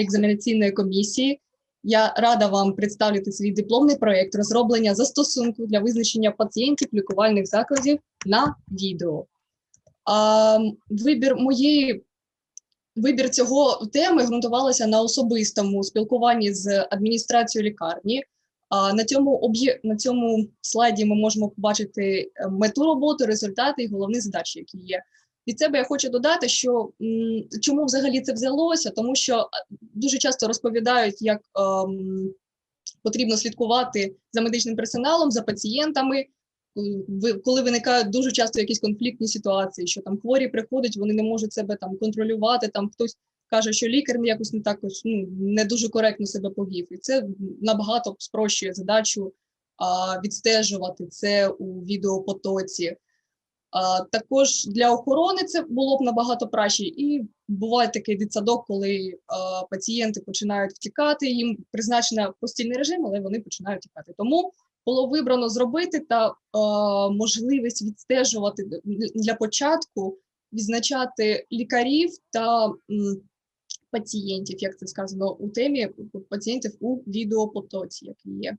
екзаменаційної комісії. Я рада вам представити свій дипломний проєкт розроблення застосунку для визначення пацієнтів лікувальних закладів на відео. А, вибір моєї вибір цього теми ґрунтувалося на особистому спілкуванні з адміністрацією лікарні. А на цьому об'є... на цьому слайді ми можемо побачити е, мету роботи, результати і головні задачі, які є. Від себе я хочу додати, що чому взагалі це взялося, тому що дуже часто розповідають, як ем, потрібно слідкувати за медичним персоналом, за пацієнтами. Коли виникають дуже часто якісь конфліктні ситуації, що там хворі приходять, вони не можуть себе там контролювати. Там хтось каже, що лікар якось не так ну, не дуже коректно себе повів, і це набагато спрощує задачу а, відстежувати це у відеопотоці. Також для охорони це було б набагато краще. І буває такий дитсадок, коли пацієнти починають втікати, їм призначено постільний режим, але вони починають втікати. Тому було вибрано зробити та можливість відстежувати для початку, відзначати лікарів та пацієнтів, як це сказано у темі пацієнтів у відеопотоці, який є.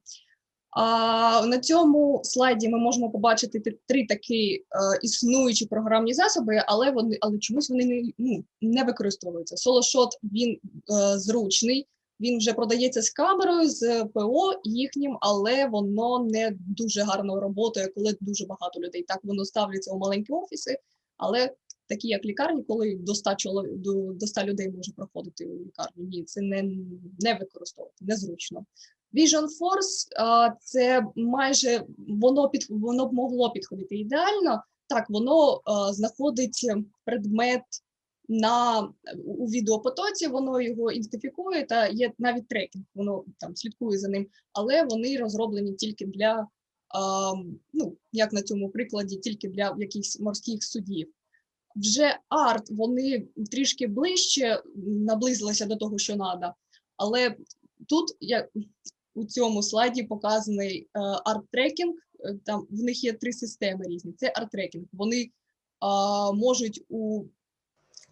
А на цьому слайді ми можемо побачити три- такі е, існуючі програмні засоби, але вони але чомусь вони не, ну, не використовуються. SoloShot, він е, зручний, він вже продається з камерою, з ПО їхнім, але воно не дуже гарно роботає, коли дуже багато людей. Так воно ставляться у маленькі офіси, але такі як лікарні, коли до 100, чолов... до, до 100 людей може проходити у лікарню. Ні, це не, не використовувати, незручно. Vision Force це майже воно під воно б могло підходити ідеально. Так, воно знаходить предмет на у відеопотоці, воно його ідентифікує та є навіть трекінг, воно там слідкує за ним, але вони розроблені тільки для ну як на цьому прикладі, тільки для якихось морських судів. Вже арт вони трішки ближче наблизилися до того, що треба, але тут я у цьому слайді показаний е, арт-трекінг. Е, Там в них є три системи різні. Це арт-трекінг. Вони а, можуть у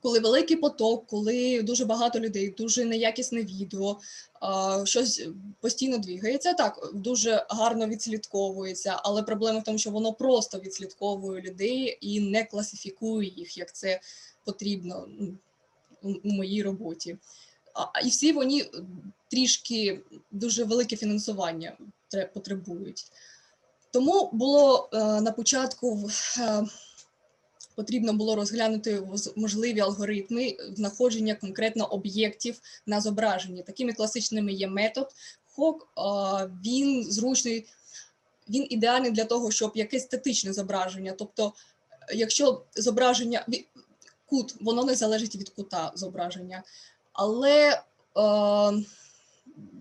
коли великий поток, коли дуже багато людей, дуже неякісне відео, а, щось постійно двігається. Так, дуже гарно відслідковується, але проблема в тому, що воно просто відслідковує людей і не класифікує їх, як це потрібно у моїй роботі. І всі вони трішки дуже велике фінансування потребують. Тому було е, на початку е, потрібно було розглянути можливі алгоритми знаходження конкретно об'єктів на зображенні. Такими класичними є метод Хок. Він зручний, він ідеальний для того, щоб якесь статичне зображення. Тобто, е, якщо зображення кут, воно не залежить від кута зображення, але е,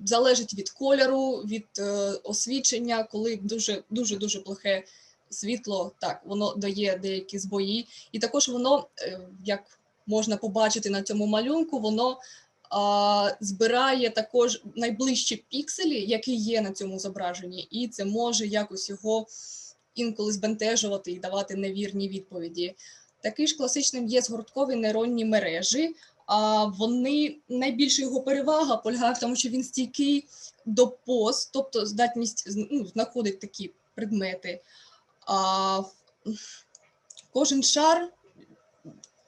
залежить від кольору, від е, освічення, коли дуже дуже дуже плохе світло, так воно дає деякі збої, і також воно, е, як можна побачити на цьому малюнку, воно збирає також найближчі пікселі, які є на цьому зображенні, і це може якось його інколи збентежувати і давати невірні відповіді. Такий ж класичним є згорткові нейронні мережі. А вони найбільша його перевага полягає в тому, що він стійкий до поз, тобто здатність ну, знаходить такі предмети. А, кожен шар,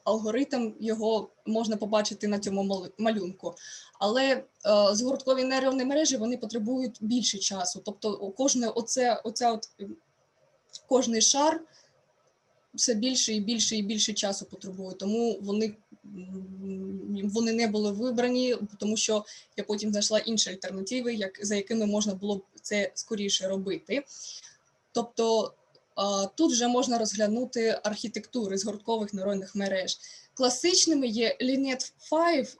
алгоритм його можна побачити на цьому малюнку. Але е, згорткові нейронні мережі вони потребують більше часу. Тобто, кожне оце, оця от, кожний шар все більше і більше і більше часу потребує. Тому вони, вони не були вибрані, тому що я потім знайшла інші альтернативи, як, за якими можна було б це скоріше робити. Тобто тут вже можна розглянути архітектури згорткових нейронних мереж. Класичними є Linet 5,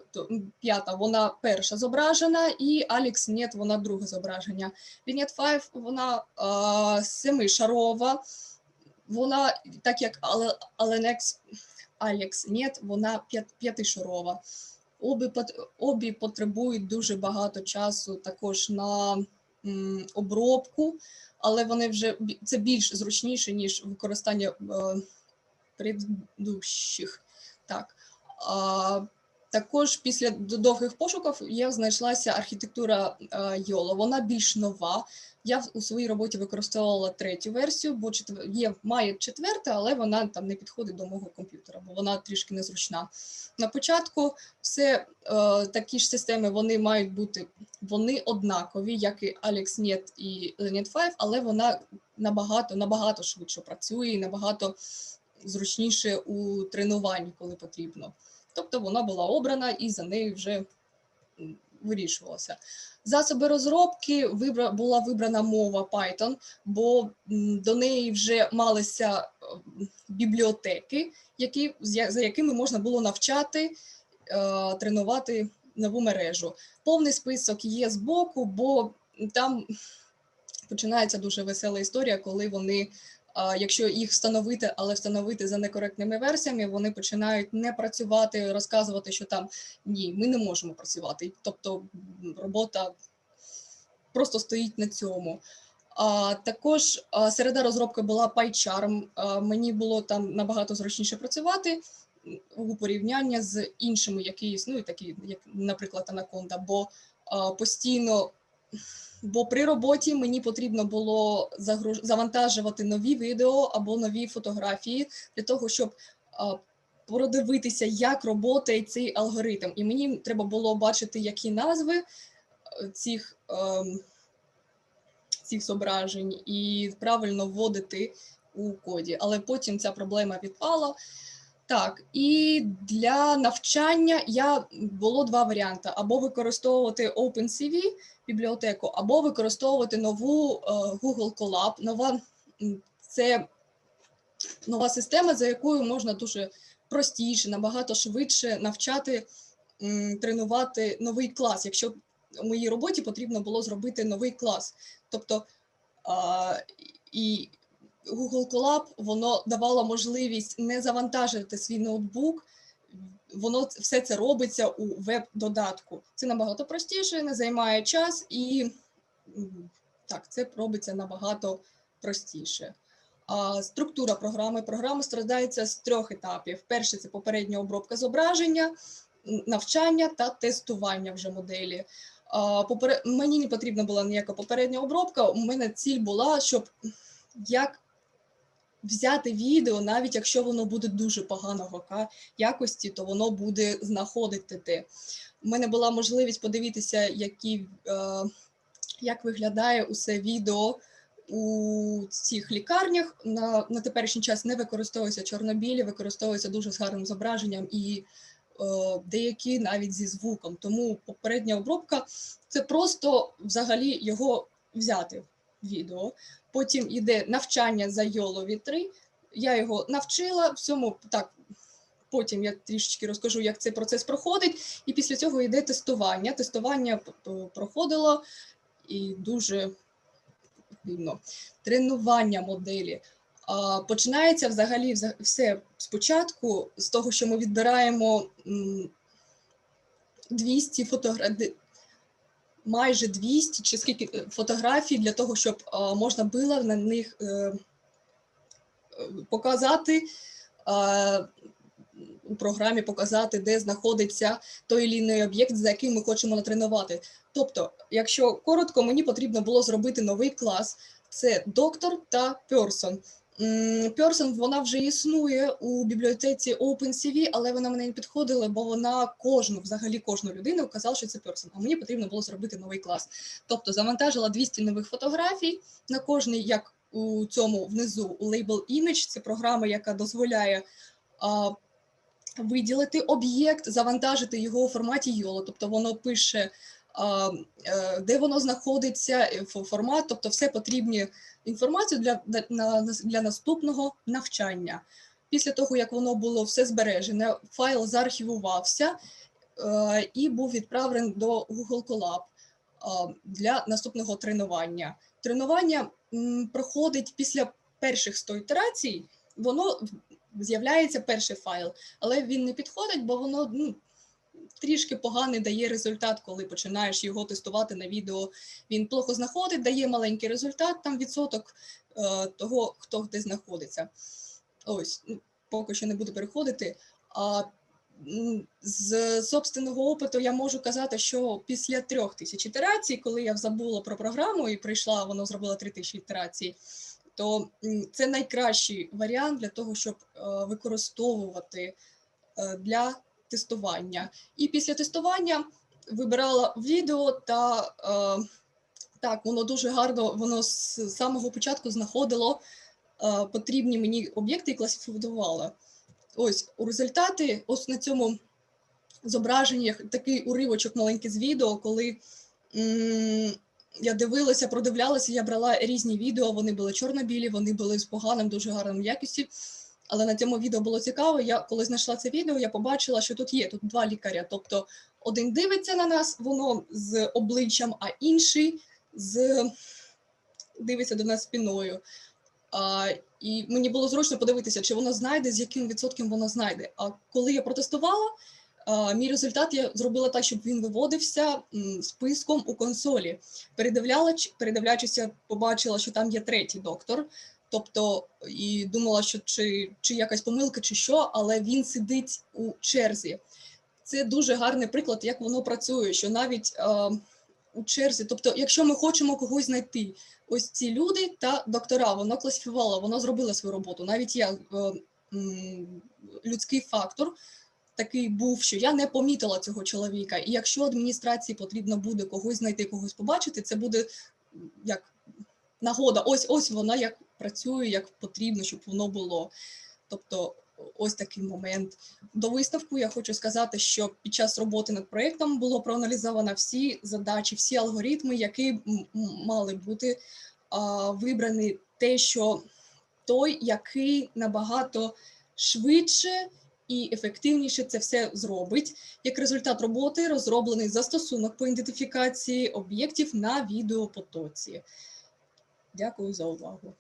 п'ята, вона перша зображена, і AlexNet, вона друге зображення. Linet 5, вона а, семишарова, вона, так як Ale- Alenex, ні, вона п'ятишорова. Обі, обі потребують дуже багато часу також на м, обробку, але вони вже це більш зручніше, ніж використання е, предыдущих. Так. А, Також після довгих пошуків я знайшлася архітектура е, YOLO. Вона більш нова. Я у своїй роботі використовувала третю версію, бо четвер... є, має четверта, але вона там не підходить до мого комп'ютера, бо вона трішки незручна. На початку все е, такі ж системи вони мають бути вони однакові, як і AlexNet і Lenet 5, але вона набагато набагато швидше працює і набагато зручніше у тренуванні, коли потрібно. Тобто вона була обрана і за нею вже вирішувалося. Засоби розробки вибра... була вибрана мова Python, бо до неї вже малися е, бібліотеки, які, за якими можна було навчати, е, тренувати нову мережу. Повний список є збоку, бо там починається дуже весела історія, коли вони, якщо їх встановити, але встановити за некоректними версіями, вони починають не працювати, розказувати, що там ні, ми не можемо працювати. Тобто робота просто стоїть на цьому. А, також середа розробки була PyCharm. Мені було там набагато зручніше працювати у порівнянні з іншими, які існують, такі як, наприклад, Anaconda, бо постійно Бо при роботі мені потрібно було завантажувати нові відео або нові фотографії для того, щоб продивитися, як роботає цей алгоритм. І мені треба було бачити, які назви е, цих, ем, цих зображень, і правильно вводити у коді. Але потім ця проблема відпала. Так, і для навчання я було два варіанти: або використовувати OpenCV бібліотеку, або використовувати нову е, Google Colab. Нова це нова система, за якою можна дуже простіше, набагато швидше навчати тренувати новий клас. Якщо в моїй роботі потрібно було зробити новий клас. Тобто і Google Colab воно давало можливість не завантажити свій ноутбук. Воно все це робиться у веб-додатку. Це набагато простіше, не займає час і так, це робиться набагато простіше. А, структура програми. Програма складається з трьох етапів. Перший це попередня обробка зображення, навчання та тестування вже моделі. Мені не потрібна була ніяка попередня обробка. У мене ціль була, щоб як взяти відео, навіть якщо воно буде дуже поганого якості, то воно буде знаходити те. У мене була можливість подивитися, які, е, як виглядає усе відео у цих лікарнях. На, на теперішній час не використовується чорнобілі, використовується дуже з гарним зображенням і е, деякі навіть зі звуком. Тому попередня обробка це просто взагалі його взяти відео. Потім йде навчання за Йолові 3. Я його навчила всьому так. Потім я трішечки розкажу, як цей процес проходить, і після цього йде тестування. Тестування проходило і дуже дивно. Тренування моделі. Починається взагалі все спочатку з того, що ми відбираємо 200 фотографій, майже 200 чи скільки е, фотографій для того, щоб можна було на них е, е, показати. У програмі показати, де знаходиться той чи інший об'єкт, за яким ми хочемо натренувати. Тобто, якщо коротко, мені потрібно було зробити новий клас: це доктор та person. Person, вона вже існує у бібліотеці OpenCV, але вона мене не підходила, бо вона кожну, взагалі кожну людину казала, що це person. А мені потрібно було зробити новий клас. Тобто завантажила 200 нових фотографій на кожний, як у цьому внизу у Label Image, це програма, яка дозволяє а, виділити об'єкт, завантажити його у форматі YOLO, тобто воно пише, де воно знаходиться, е, формат, тобто все потрібні інформацію для, для, наступного навчання. Після того, як воно було все збережене, файл заархівувався е, і був відправлений до Google Colab е, для наступного тренування. Тренування проходить після перших 100 ітерацій, воно з'являється перший файл, але він не підходить, бо воно ну, трішки поганий дає результат, коли починаєш його тестувати на відео. Він плохо знаходить, дає маленький результат, там відсоток е, того, хто де знаходиться. Ось, ну, поки що не буду переходити. А з собственного опиту я можу казати, що після трьох тисяч ітерацій, коли я забула про програму і прийшла, воно зробило три тисячі ітерацій, то це найкращий варіант для того, щоб е, використовувати е, для тестування. І після тестування вибирала відео та е, так, воно дуже гарно, воно з самого початку знаходило е, потрібні мені об'єкти і класифікувало. Ось у результаті, ось на цьому зображенні такий уривочок маленький з відео, коли м, я дивилася, продивлялася, я брала різні відео, вони були чорно-білі, вони були з поганим, дуже гарним якості. Але на цьому відео було цікаво. Я коли знайшла це відео, я побачила, що тут є тут два лікаря. Тобто один дивиться на нас, воно з обличчям, а інший з дивиться до нас спиною. А, і мені було зручно подивитися, чи воно знайде, з яким відсотком воно знайде. А коли я протестувала, а, мій результат я зробила так, щоб він виводився м, списком у консолі. Передивляла, передивлячися, побачила, що там є третій доктор. Тобто, і думала, що чи, чи якась помилка, чи що, але він сидить у черзі. Це дуже гарний приклад, як воно працює, що навіть е, у черзі, тобто, якщо ми хочемо когось знайти, ось ці люди та доктора, воно класифікувало, воно зробило свою роботу. Навіть я е, людський фактор такий був, що я не помітила цього чоловіка. І якщо адміністрації потрібно буде когось знайти, когось побачити, це буде як нагода. Ось ось вона як працює, як потрібно, щоб воно було. Тобто, ось такий момент. До виставку я хочу сказати, що під час роботи над проєктом було проаналізовано всі задачі, всі алгоритми, які мали бути а, вибрані, те, що той, який набагато швидше і ефективніше це все зробить. Як результат роботи розроблений застосунок по ідентифікації об'єктів на відеопотоці. Дякую за увагу.